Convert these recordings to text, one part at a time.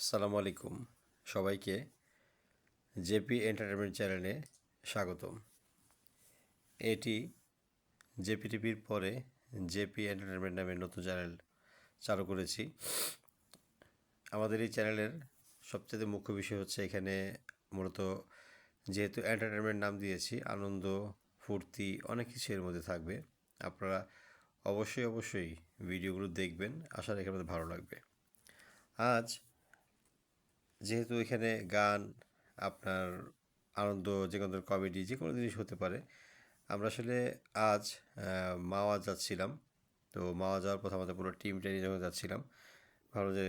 আসসালামু আলাইকুম সবাইকে জেপি এন্টারটেনমেন্ট চ্যানেলে স্বাগতম। এটি জেপি টিভির পরে জেপি এন্টারটেনমেন্ট নামে নতুন চ্যানেল চালু করেছি। আমাদের এই চ্যানেলের সবচেয়ে মুখ্য বিষয় হচ্ছে এখানে মূলত যেহেতু এন্টারটেনমেন্ট নাম দিয়েছি, আনন্দ, ফুর্তি অনেক কিছু এর মধ্যে থাকবে। আপনারা অবশ্যই অবশ্যই ভিডিওগুলো দেখবেন, আশা রেখে আমাদের ভালো লাগবে। আজ যেহেতু এখানে গান, আপনার আনন্দ, যে কোনো কমেডি যে কোনো জিনিস হতে পারে। আমরা আসলে আজ মাওয়া যাচ্ছিলাম। তো মাওয়া যাওয়ার পথে আমাদের পুরো টিমটা নিয়ে যখন যাচ্ছিলাম ভালো যে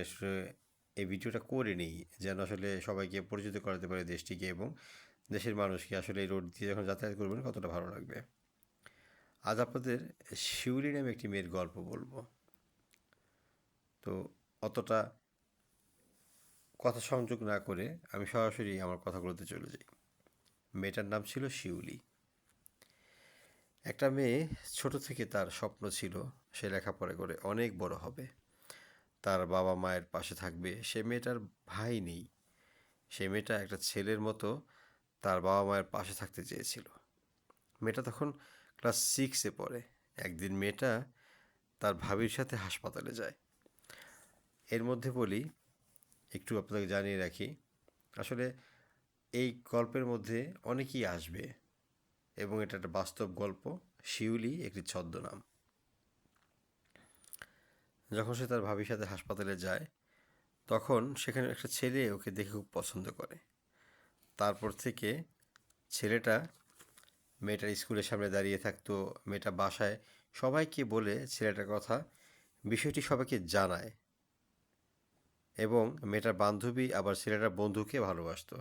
এই ভিডিওটা করে নিই, যেন আসলে সবাইকে পরিচিত করাতে পারে দেশটিকে এবং দেশের মানুষকে। আসলে এই রোড দিয়ে যখন যাতায়াত করবেন, কতটা ভালো লাগবে। আজ আপনাদের শিউলি নামে একটি মেয়ের গল্প বলব। তো অতটা কথা সংযোগ না করে আমি সরাসরি আমার কথাগুলোতে চলে যাই। মেয়েটার নাম ছিল শিউলি। একটা মেয়ে ছোট থেকে তার স্বপ্ন ছিল সে লেখাপড়া করে অনেক বড় হবে। তার বাবা মায়ের পাশে থাকবে। সে মেয়েটার ভাই নেই। সে মেয়েটা একটা ছেলের মতো তার বাবা মায়ের পাশে থাকতে চেয়েছিল। মেয়েটা তখন ক্লাস সিক্সে পড়ে। একদিন মেয়েটা তার ভাবির সাথে হাসপাতালে যায়। এর মধ্যে বলি একটু আপনাদের জানিয়ে রাখি। আসলে এই গল্পের মধ্যে অনেকেই আসবে এবং এটা একটা বাস্তব গল্প, শিউলি একটি ছদ্মনাম। যখন সে তার ভাবির সাথে হাসপাতালে যায়, তখন সেখানে একটা ছেলে ওকে দেখে খুব পছন্দ করে। তারপর থেকে ছেলেটা মেয়েটার স্কুলের সামনে দাঁড়িয়ে থাকতো, মেয়েটা বাসায় সবাইকে বলে ছেলেটার কথা, বিষয়টি সবাইকে জানায়। এবং মেয়েটার বান্ধবী আবার ছেলেটার বন্ধুকে ভালোবাসতো।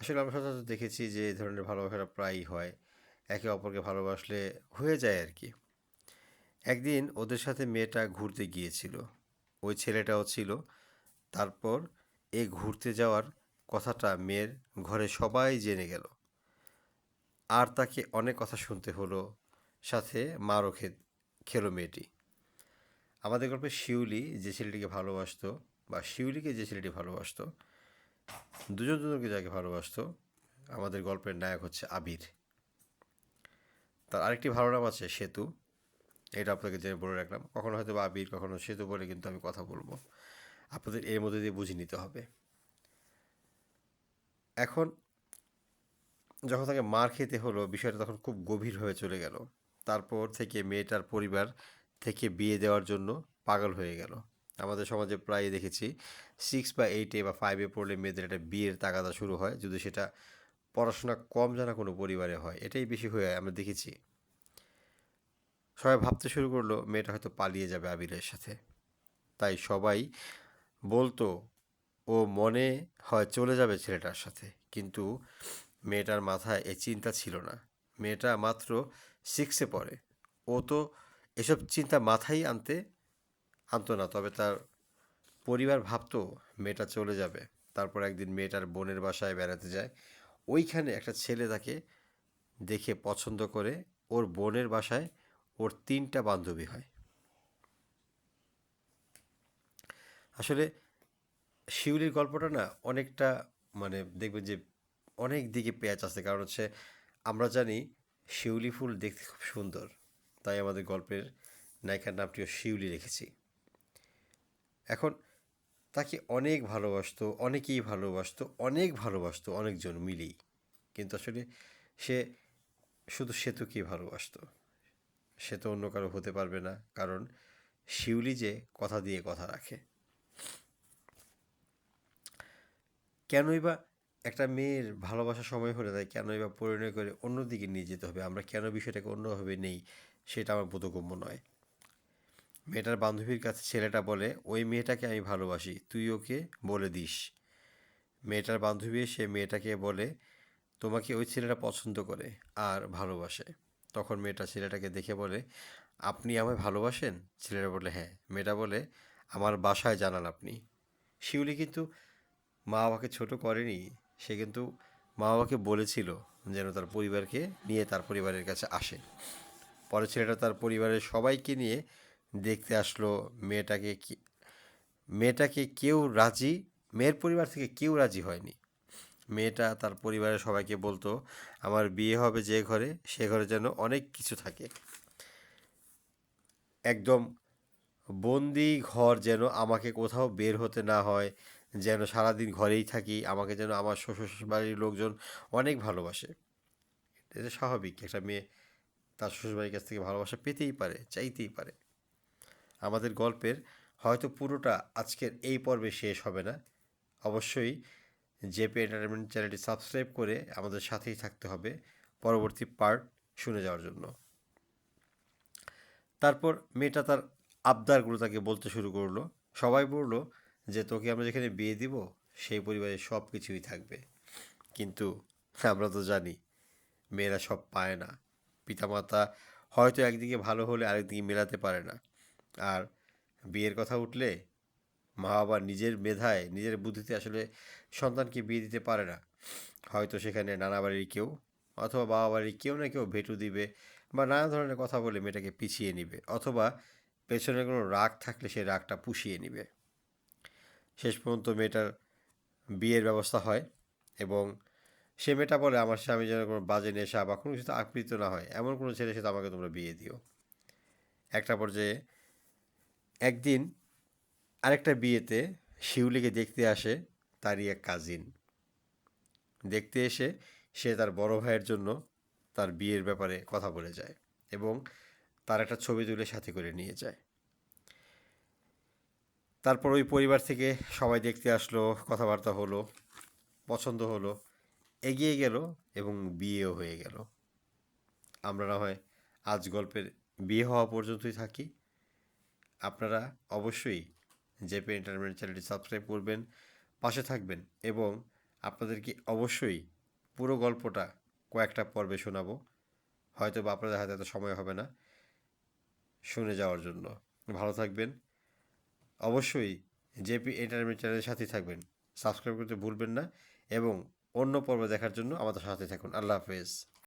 আসলে আমরা সাধারণত দেখেছি যে এই ধরনের ভালোবাসাটা প্রায়ই হয়। একে অপরকে ভালোবাসলে হয়ে যায় আর কি। একদিন ওদের সাথে মেয়েটা ঘুরতে গিয়েছিল। ওই ছেলেটাও ছিল। তারপর এই ঘুরতে যাওয়ার কথাটা মেয়ের ঘরে সবাই জেনে গেল। আর তাকে অনেক কথা শুনতে হলো। সাথে মারও খেলো মেয়েটি। আমাদের গল্পে শিউলি যে ছেলেটিকে ভালোবাসতো বা শিউলিকে যে ছেলেটি ভালোবাসতো, দুজন দুজনকে যাকে ভালোবাসতো, আমাদের গল্পের নায়ক হচ্ছে আবির। তার আরেকটি ভালো নাম আছে সেতু। এটা আপনাকে জেনে বলে রাখলাম। কখনো হয়তো বা আবির, কখনো সেতু বলে কিন্তু আমি কথা বলব। আপনাদের এর মধ্যে দিয়ে বুঝে নিতে হবে। এখন যখন তাকে মার খেতে হলো, বিষয়টা তখন খুব গভীর হয়ে চলে গেল। তারপর থেকে মেয়েটার পরিবার থেকে বিয়ে দেওয়ার জন্য পাগল হয়ে গেল। আমাদের সমাজে প্রায় দেখেছি সিক্স বা এইটে বা ফাইভে পড়লে মেয়েদের একটা বিয়ের তাগাদা শুরু হয়, যদি সেটা পড়াশোনা কম জানা কোনো পরিবারে হয়, এটাই বেশি হয়ে আমরা দেখেছি। সবাই ভাবতে শুরু করল, মেয়েটা হয়তো পালিয়ে যাবে আবিরের সাথে। তাই সবাই বলতো, ও মনে হয় চলে যাবে ছেলেটার সাথে। কিন্তু মেয়েটার মাথায় এ চিন্তা ছিল না। মেয়েটা মাত্র সিক্সে পড়ে। ও তো এসব চিন্তা মাথায় আনতে আনতো না, তবে তার পরিবার ভাবতো মেয়েটা চলে যাবে। তারপর একদিন মেয়েটার বোনের বাসায় বেড়াতে যায়। ওইখানে একটা ছেলে তাকে দেখে পছন্দ করে, ওর বোনের বাসায় ওর তিনটা বান্ধবী হয়। আসলে শিউলির গল্পটা না অনেকটা মানে দেখবেন যে অনেক দিকে পেঁয়াজ আছে, কারণ হচ্ছে আমরা জানি শিউলি ফুল দেখতে খুব সুন্দর। তাই আমাদের গল্পের নায়িকার নামটিও শিউলি রেখেছি। এখন তাকে অনেক ভালোবাসতো, অনেকেই ভালোবাসতো, অনেক ভালোবাসতো অনেকজন মিলেই। কিন্তু আসলে সে শুধু সেতুকেই ভালোবাসতো। সে তো অন্য কারও হতে পারবে না, কারণ শিউলি যে কথা দিয়ে কথা রাখে। কেনই বা একটা মেয়ের ভালোবাসার সময় হলে তাই কেনই বা পরিণয় করে অন্যদিকে নিয়ে যেতে হবে? আমরা কেন বিষয়টাকে অন্যভাবে নেই? সেটা আমার বোধগম্য নয়। মেয়েটার বান্ধবীর কাছে ছেলেটা বলে, ওই মেয়েটাকে আমি ভালোবাসি, তুই ওকে বলে দিস। মেয়েটার বান্ধবী এসে মেয়েটাকে বলে, তোমাকে ওই ছেলেটা পছন্দ করে আর ভালোবাসে। তখন মেয়েটা ছেলেটাকে দেখে বলে, আপনি আমায় ভালোবাসেন? ছেলেটা বলে হ্যাঁ। মেয়েটা বলে, আমার বাসায় জানান আপনি। শিউলি কিন্তু মা বাবাকে ছোট করেনি, সে কিন্তু মা বাবাকে বলেছিল যেন তার পরিবারকে নিয়ে তার পরিবারের কাছে আসে। পরে ছেলেটা তার পরিবারের সবাইকে নিয়ে দেখতে আসলো মেয়েটাকে মেয়েটাকে কেউ রাজি, মেয়ের পরিবার থেকে কেউ রাজি হয়নি। মেয়েটা তার পরিবারের সবাইকে বলতো, আমার বিয়ে হবে যে ঘরে, সে ঘরে যেন অনেক কিছু থাকে। একদম বন্দি ঘর যেন আমাকে কোথাও বের হতে না হয়, যেন সারাদিন ঘরেই থাকি, আমাকে যেন আমার শ্বশুর বাড়ির লোকজন অনেক ভালোবাসে। এটা স্বাভাবিক, একটা মেয়ে তার শ্বশুরবাড়ির কাছ থেকে ভালোবাসা পেতেই পারে, চাইতেই পারে। আমাদের গল্পের হয়তো পুরোটা আজকের এই পর্বে শেষ হবে না। অবশ্যই জেপি এন্টারটেনমেন্ট চ্যানেলটি সাবস্ক্রাইব করে আমাদের সাথেই থাকতে হবে পরবর্তী পার্ট শুনে যাওয়ার জন্য। তারপর মেয়েটা তার আবদারগুলো তাকে বলতে শুরু করল। সবাই বলল যে, তোকে আমরা যেখানে বিয়ে দিব, সেই পরিবারে সব কিছুই থাকবে। কিন্তু আমরা তো জানি, মেয়েরা সব পায় না। পিতামাতা হয়তো একদিকে ভালো হলে আরেকদিকে মেলাতে পারে না। আর বিয়ের কথা উঠলে মা বাবা নিজের মেধায়, নিজের বুদ্ধিতে আসলে সন্তানকে বিয়ে দিতে পারে না। হয়তো সেখানে নানা বাড়ির কেউ অথবা বাবা বাড়ির কেউ না কেউ ভেটু দিবে বা নানা ধরনের কথা বলে মেয়েটাকে পিছিয়ে নিবে অথবা পেছনে কোনো রাগ থাকলে সেই রাগটা পুষিয়ে নিবে। শেষ পর্যন্ত মেয়েটার বিয়ের ব্যবস্থা হয় এবং সে মেয়েটা বলে, আমার স্বামী যেন কোনো বাজে নেশা বা কোনো কিছুতে আকৃত না হয়, এমন কোনো ছেলের সাথে আমাকে তোমরা বিয়ে দিও। একটা পর্যায়ে একদিন আরেকটা বিয়েতে শিউলিকে দেখতে আসে তারই এক কাজিন দেখতে এসে সে তার বড় ভাইয়ের জন্য তার বিয়ের ব্যাপারে কথা বলে যায় এবং তার একটা ছবি তুলে সাথে করে নিয়ে যায়। তারপর ওই পরিবার থেকে সবাই দেখতে আসলো, কথাবার্তা হলো, পছন্দ হলো, এগিয়ে গেল এবং বিয়েও হয়ে গেল। আমরা না হয় আজ গল্পের বিয়ে হওয়া পর্যন্তই থাকি। আপনারা অবশ্যই জেপি এন্টারটেনমেন্ট চ্যানেলটি সাবস্ক্রাইব করবেন, পাশে থাকবেন এবং আপনাদেরকে অবশ্যই পুরো গল্পটা কয়েকটা পর্বে শোনাবো। হয়তো বা আপনাদের হাতে এত সময় হবে না শুনে যাওয়ার জন্য। ভালো থাকবেন। অবশ্যই জেপি এন্টারটেনমেন্ট চ্যানেলের সাথেই থাকবেন। সাবস্ক্রাইব করতে ভুলবেন না এবং অন্য পর্ব দেখার জন্য আমাদের সাথে থাকুন। আল্লাহ হাফেজ।